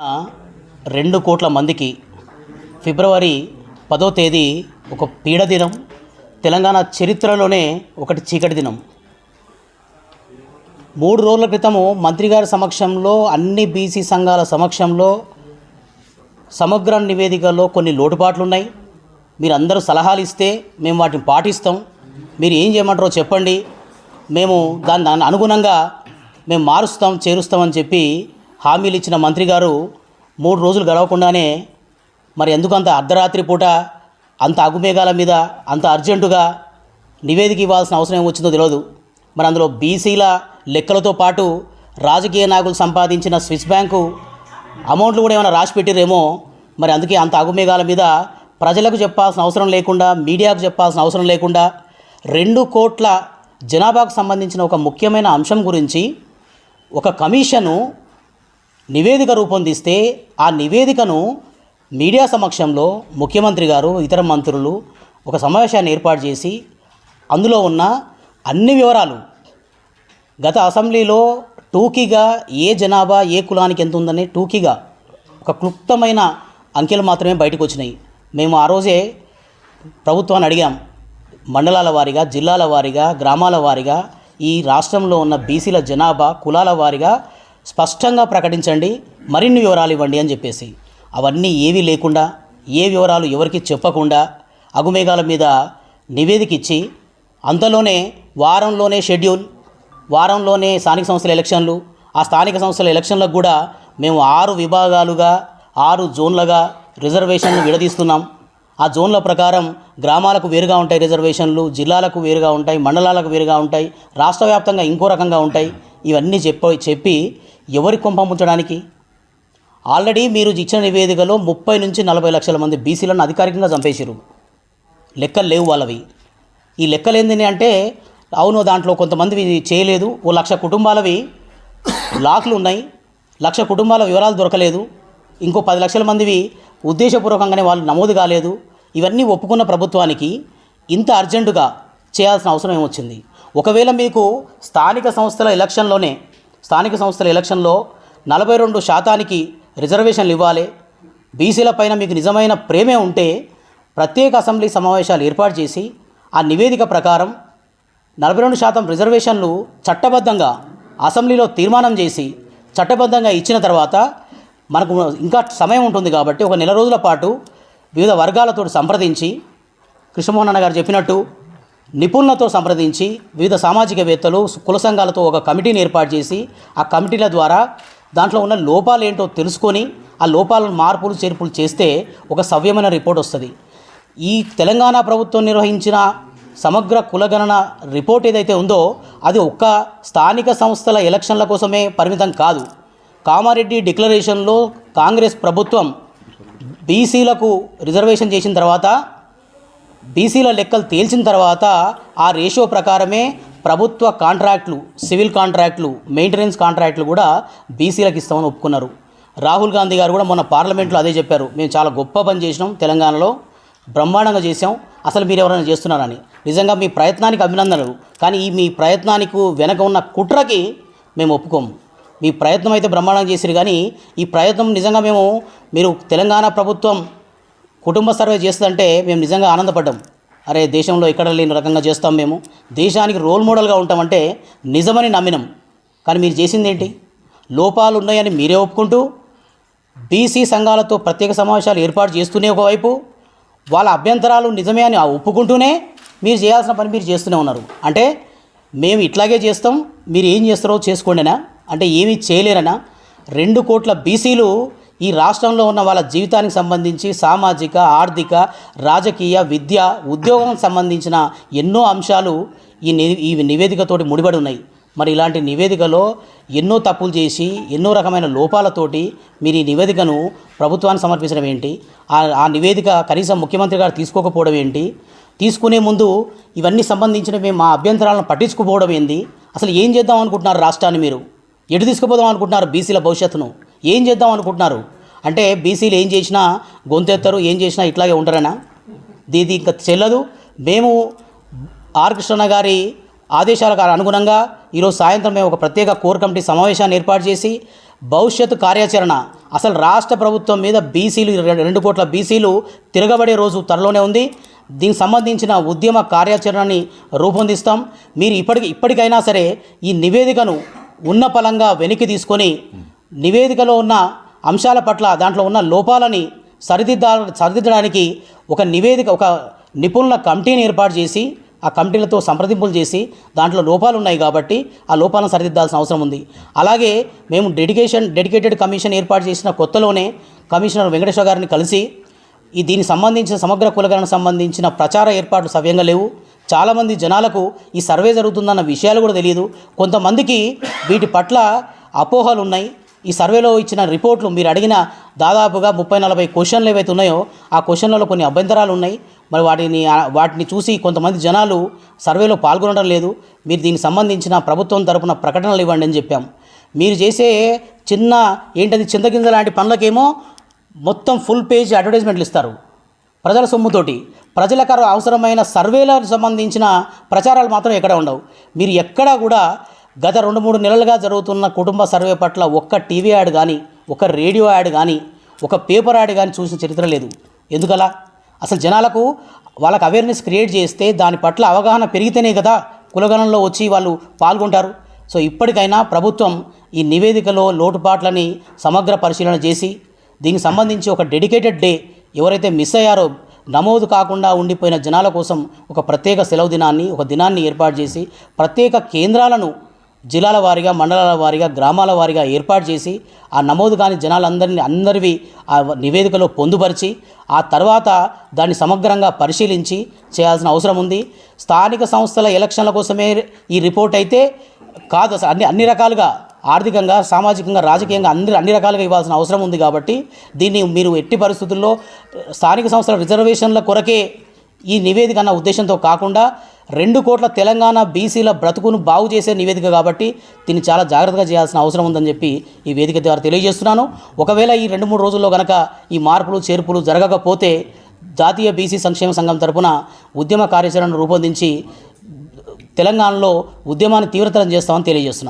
రెండు కోట్ల మందికి ఫిబ్రవరి పదో తేదీ ఒక పీడ దినం తెలంగాణ చరిత్రలోనే ఒకటి చీకటి దినం. మూడు రోజుల క్రితము మంత్రి గారి సమక్షంలో అన్ని బీసీ సంఘాల సమక్షంలో సమగ్ర నివేదికలో కొన్ని లోటుపాట్లు ఉన్నాయి మీరు అందరూ సలహాలు ఇస్తే మేము వాటిని పాటిస్తాం. మీరు ఏం చేయమంటారో చెప్పండి. మేము దాని దాని అనుగుణంగా మేము మారుస్తాం చేరుస్తామని చెప్పి హామీలు ఇచ్చిన మంత్రి గారు మూడు రోజులు గడవకుండానే మరి ఎందుకు అంత అర్ధరాత్రి పూట అంత అగుమేఘాల మీద అంత అర్జెంటుగా నివేదిక ఇవ్వాల్సిన అవసరం ఏమొచ్చిందో తెలియదు. మరి అందులో బీసీల లెక్కలతో పాటు రాజకీయ నాయకులు సంపాదించిన స్విస్ బ్యాంకు అమౌంట్లు కూడా ఏమైనా రాసి పెట్టిరేమో మరి అందుకే అంత అగుమేఘాల మీద ప్రజలకు చెప్పాల్సిన అవసరం లేకుండా మీడియాకు చెప్పాల్సిన అవసరం లేకుండా రెండు కోట్ల జనాభాకు సంబంధించిన ఒక ముఖ్యమైన అంశం గురించి ఒక కమిషను నివేదిక రూపొందిస్తే ఆ నివేదికను మీడియా సమక్షంలో ముఖ్యమంత్రి గారు ఇతర మంత్రులు ఒక సమావేశాన్ని ఏర్పాటు చేసి అందులో ఉన్న అన్ని వివరాలు గత అసెంబ్లీలో టూకీగా ఏ జనాభా ఏ కులానికి ఎంత ఉందని టూకీగా ఒక క్లుప్తమైన అంకెలు మాత్రమే బయటకు వచ్చినాయి. మేము ఆ రోజే ప్రభుత్వాన్ని అడిగాం. మండలాల వారీగా జిల్లాల వారీగా గ్రామాల వారీగా ఈ రాష్ట్రంలో ఉన్న బీసీల జనాభా కులాల వారీగా స్పష్టంగా ప్రకటించండి మరిన్ని వివరాలు ఇవ్వండి అని చెప్పేసి. అవన్నీ ఏవీ లేకుండా ఏ వివరాలు ఎవరికి చెప్పకుండా అగుమేఘాల మీద నివేదిక ఇచ్చి అంతలోనే వారంలోనే షెడ్యూల్ వారంలోనే స్థానిక సంస్థల ఎలక్షన్లు ఆ స్థానిక సంస్థల ఎలక్షన్లకు కూడా మేము ఆరు విభాగాలుగా ఆరు జోన్లుగా రిజర్వేషన్లు విడదీస్తున్నాం. ఆ జోన్ల ప్రకారం గ్రామాలకు వేరుగా ఉంటాయి రిజర్వేషన్లు జిల్లాలకు వేరుగా ఉంటాయి మండలాలకు వేరుగా ఉంటాయి రాష్ట్ర వ్యాప్తంగా ఇంకో రకంగా ఉంటాయి. ఇవన్నీ చెప్ప చెప్పి ఎవరి కుంభం ఉంచడానికి ఆల్రెడీ మీరు ఇచ్చిన నివేదికలో ముప్పై నుంచి నలభై లక్షల మంది బీసీలను అధికారికంగా చంపేశారు లెక్కలు లేవు వాళ్ళవి. ఈ లెక్కలు ఏందని అంటే అవును దాంట్లో కొంతమంది చేయలేదు. ఓ లక్ష కుటుంబాలవి లాక్లు ఉన్నాయి. లక్ష కుటుంబాల వివరాలు దొరకలేదు. ఇంకో పది లక్షల మందివి ఉద్దేశపూర్వకంగానే వాళ్ళు నమోదు కాలేదు. ఇవన్నీ ఒప్పుకున్న ప్రభుత్వానికి ఇంత అర్జెంటుగా చేయాల్సిన అవసరం ఏమొచ్చింది? ఒకవేళ మీకు స్థానిక సంస్థల ఎలక్షన్లోనే స్థానిక సంస్థల ఎలక్షన్లో నలభై రెండు శాతానికి రిజర్వేషన్లు ఇవ్వాలి. బీసీల పైన మీకు నిజమైన ప్రేమే ఉంటే ప్రత్యేక అసెంబ్లీ సమావేశాలు ఏర్పాటు చేసి ఆ నివేదిక ప్రకారం నలభై రెండు శాతం రిజర్వేషన్లు చట్టబద్ధంగా అసెంబ్లీలో తీర్మానం చేసి చట్టబద్ధంగా ఇచ్చిన తర్వాత మనకు ఇంకా సమయం ఉంటుంది కాబట్టి ఒక నెల రోజుల పాటు వివిధ వర్గాలతో సంప్రదించి కృష్ణమోహన్ అన్న గారు చెప్పినట్టు నిపుణులతో సంప్రదించి వివిధ సామాజికవేత్తలు కుల సంఘాలతో ఒక కమిటీని ఏర్పాటు చేసి ఆ కమిటీల ద్వారా దాంట్లో ఉన్న లోపాలు ఏంటో తెలుసుకొని ఆ లోపాలను మార్పులు చేర్పులు చేస్తే ఒక సవ్యమైన రిపోర్ట్ వస్తుంది. ఈ తెలంగాణ ప్రభుత్వం నిర్వహించిన సమగ్ర కులగణన రిపోర్ట్ ఏదైతే ఉందో అది ఒక్క స్థానిక సంస్థల ఎలక్షన్ల కోసమే పరిమితం కాదు. కామారెడ్డి డిక్లరేషన్లో కాంగ్రెస్ ప్రభుత్వం బీసీలకు రిజర్వేషన్ చేసిన తర్వాత బీసీల లెక్కలు తేల్చిన తర్వాత ఆ రేషియో ప్రకారమే ప్రభుత్వ కాంట్రాక్టులు సివిల్ కాంట్రాక్టులు మెయింటెనెన్స్ కాంట్రాక్టులు కూడా బీసీలకు ఇస్తామని ఒప్పుకున్నారు. రాహుల్ గాంధీ గారు కూడా మొన్న పార్లమెంట్లో అదే చెప్పారు. మేము చాలా గొప్ప పని చేసినాం తెలంగాణలో బ్రహ్మాండంగా చేసాం అసలు మీరు ఎవరైనా చేస్తున్నారని. నిజంగా మీ ప్రయత్నానికి అభినందనలు. కానీ ఈ మీ ప్రయత్నానికి వెనక ఉన్న కుట్రకి మేము ఒప్పుకోము మీ ప్రయత్నం అయితే బ్రహ్మాండంగా చేసిరు కానీ ఈ ప్రయత్నం నిజంగా మేము మీరు తెలంగాణ ప్రభుత్వం కుటుంబ సర్వే చేస్తుందంటే మేము నిజంగా ఆనందపడ్డాం. అరే దేశంలో ఎక్కడ లేని రకంగా చేస్తాం మేము. దేశానికి రోల్ మోడల్గా ఉంటామంటే నిజమని నమ్మినాం. కానీ మీరు చేసింది ఏంటి? లోపాలు ఉన్నాయని మీరే ఒప్పుకుంటూ బీసీ సంఘాలతో ప్రత్యేక సమావేశాలు ఏర్పాటు చేస్తూనే ఒకవైపు వాళ్ళ అభ్యంతరాలు నిజమే అని ఒప్పుకుంటూనే మీరు చేయాల్సిన పని మీరు చేస్తూనే ఉన్నారు. అంటే మేము ఇట్లాగే చేస్తాం మీరు ఏం చేస్తారో చేసుకోండినా అంటే ఏమీ చేయలేరనా రెండు కోట్ల బీసీలు ఈ రాష్ట్రంలో ఉన్న వాళ్ళ జీవితానికి సంబంధించి సామాజిక ఆర్థిక రాజకీయ విద్య ఉద్యోగం సంబంధించిన ఎన్నో అంశాలు ఈ ని ఈ నివేదికతోటి ముడిపడి ఉన్నాయి. మరి ఇలాంటి నివేదికలో ఎన్నో తప్పులు చేసి ఎన్నో రకమైన లోపాలతోటి మీరు ఈ నివేదికను ప్రభుత్వానికి సమర్పించడం ఏంటి? ఆ నివేదిక కనీసం ముఖ్యమంత్రి గారు తీసుకోకపోవడం ఏంటి? తీసుకునే ముందు ఇవన్నీ సంబంధించినవి మా అభ్యంతరాలను పట్టించుకుపోవడం ఏంది? అసలు ఏం చేద్దాం అనుకుంటున్నారు రాష్ట్రాన్ని మీరు? ఎటు తీసుకుపోదాం అనుకుంటున్నారు బీసీల భవిష్యత్తును? ఏం చేద్దాం అనుకుంటున్నారు? అంటే బీసీలు ఏం చేసినా గొంతెత్తరు ఏం చేసినా ఇట్లాగే ఉంటారనా? దీది ఇంకా చెల్లదు. మేము ఆర్ కృష్ణ గారి ఆదేశాలకు అనుగుణంగా ఈరోజు సాయంత్రం మేము ఒక ప్రత్యేక కోర్ కమిటీ సమావేశాన్ని ఏర్పాటు చేసి భవిష్యత్తు కార్యాచరణ అసలు రాష్ట్ర ప్రభుత్వం మీద బీసీలు రెండు కోట్ల బీసీలు తిరగబడే రోజు త్వరలోనే ఉంది. దీనికి సంబంధించిన ఉద్యమ కార్యాచరణని రూపొందిస్తాం. మీరు ఇప్పటికి ఇప్పటికైనా సరే ఈ నివేదికను ఉన్న పలంగా వెనక్కి తీసుకొని నివేదికలో ఉన్న అంశాల పట్ల దాంట్లో ఉన్న లోపాలని సరిదిద్దా సరిదిద్దడానికి ఒక నివేదిక ఒక నిపుణుల కమిటీని ఏర్పాటు చేసి ఆ కమిటీలతో సంప్రదింపులు చేసి దాంట్లో లోపాలు ఉన్నాయి కాబట్టి ఆ లోపాలను సరిదిద్దాల్సిన అవసరం ఉంది. అలాగే మేము డెడికేషన్ డెడికేటెడ్ కమిషన్ ఏర్పాటు చేసిన కొత్తలోనే కమిషనర్ వెంకటేశ్వర గారిని కలిసి ఈ దీనికి సంబంధించిన సమగ్ర కులగణకు సంబంధించిన ప్రచార ఏర్పాట్లు సవ్యంగా లేవు. చాలామంది జనాలకు ఈ సర్వే జరుగుతుందన్న విషయాలు కూడా తెలియదు. కొంతమందికి వీటి పట్ల అపోహలు ఉన్నాయి ఈ సర్వేలో ఇచ్చిన రిపోర్ట్లు మీరు అడిగిన దాదాపుగా ముప్పై నలభై క్వశ్చన్లు ఏవైతే ఉన్నాయో ఆ క్వశ్చన్లలో కొన్ని అభ్యంతరాలు ఉన్నాయి. మరి వాటిని వాటిని చూసి కొంతమంది జనాలు సర్వేలో పాల్గొనడం లేదు. మీరు దీనికి సంబంధించిన ప్రభుత్వం తరపున ప్రకటనలు ఇవ్వండి అని చెప్పాం. మీరు చేసే చిన్న ఏంటది చింతగింజ లాంటి పనులకేమో మొత్తం ఫుల్ పేజ్ అడ్వర్టైజ్మెంట్లు ఇస్తారు. ప్రజల సొమ్ముతోటి. ప్రజలకు అవసరమైన సర్వేలకు సంబంధించిన ప్రచారాలు మాత్రం ఎక్కడ ఉండవు. మీరు ఎక్కడా కూడా గత రెండు మూడు నెలలుగా జరుగుతున్న కుటుంబ సర్వే పట్ల ఒక్క టీవీ యాడ్ కానీ ఒక రేడియో యాడ్ కానీ ఒక పేపర్ యాడ్ కానీ చూసిన చరిత్ర లేదు. ఎందుకలా? అసలు జనాలకు వాళ్ళకి అవేర్నెస్ క్రియేట్ చేస్తే దాని పట్ల అవగాహన పెరిగితేనే కదా కులగణంలో వచ్చి వాళ్ళు పాల్గొంటారు. సో ఇప్పటికైనా ప్రభుత్వం ఈ నివేదికలో లోటుపాట్లని సమగ్ర పరిశీలన చేసి దీనికి సంబంధించి ఒక డెడికేటెడ్ డే ఎవరైతే మిస్ అయ్యారో నమోదు కాకుండా ఉండిపోయిన జనాల కోసం ఒక ప్రత్యేక సెలవు దినాన్ని ఒక దినాన్ని ఏర్పాటు చేసి ప్రత్యేక కేంద్రాలను జిల్లాల వారీగా మండలాల వారీగా గ్రామాల వారీగా ఏర్పాటు చేసి ఆ నమోదు కాని జనాలందరినీ అందరివి ఆ నివేదికలో పొందుపరిచి ఆ తర్వాత దాన్ని సమగ్రంగా పరిశీలించి చేయాల్సిన అవసరం ఉంది. స్థానిక సంస్థల ఎలక్షన్ల కోసమే ఈ రిపోర్ట్ అయితే కాదు అసలు అన్ని అన్ని రకాలుగా ఆర్థికంగా సామాజికంగా రాజకీయంగా అందరి అన్ని రకాలుగా ఇవ్వాల్సిన అవసరం ఉంది కాబట్టి దీన్ని మీరు ఎట్టి పరిస్థితుల్లో స్థానిక సంస్థల రిజర్వేషన్ల కొరకే ఈ నివేదిక అన్న ఉద్దేశంతో కాకుండా రెండు కోట్ల తెలంగాణ బీసీల బ్రతుకును బాగు చేసే నివేదిక కాబట్టి దీన్ని చాలా జాగ్రత్తగా చేయాల్సిన అవసరం ఉందని చెప్పి ఈ వేదిక ద్వారా తెలియజేస్తున్నాను. ఒకవేళ ఈ రెండు మూడు రోజుల్లో కనుక ఈ మార్పులు చేర్పులు జరగకపోతే జాతీయ బీసీ సంక్షేమ సంఘం తరపున ఉద్యమ కార్యాచరణను రూపొందించి తెలంగాణలో ఉద్యమాన్ని తీవ్రతరం చేస్తామని తెలియజేస్తున్నాను.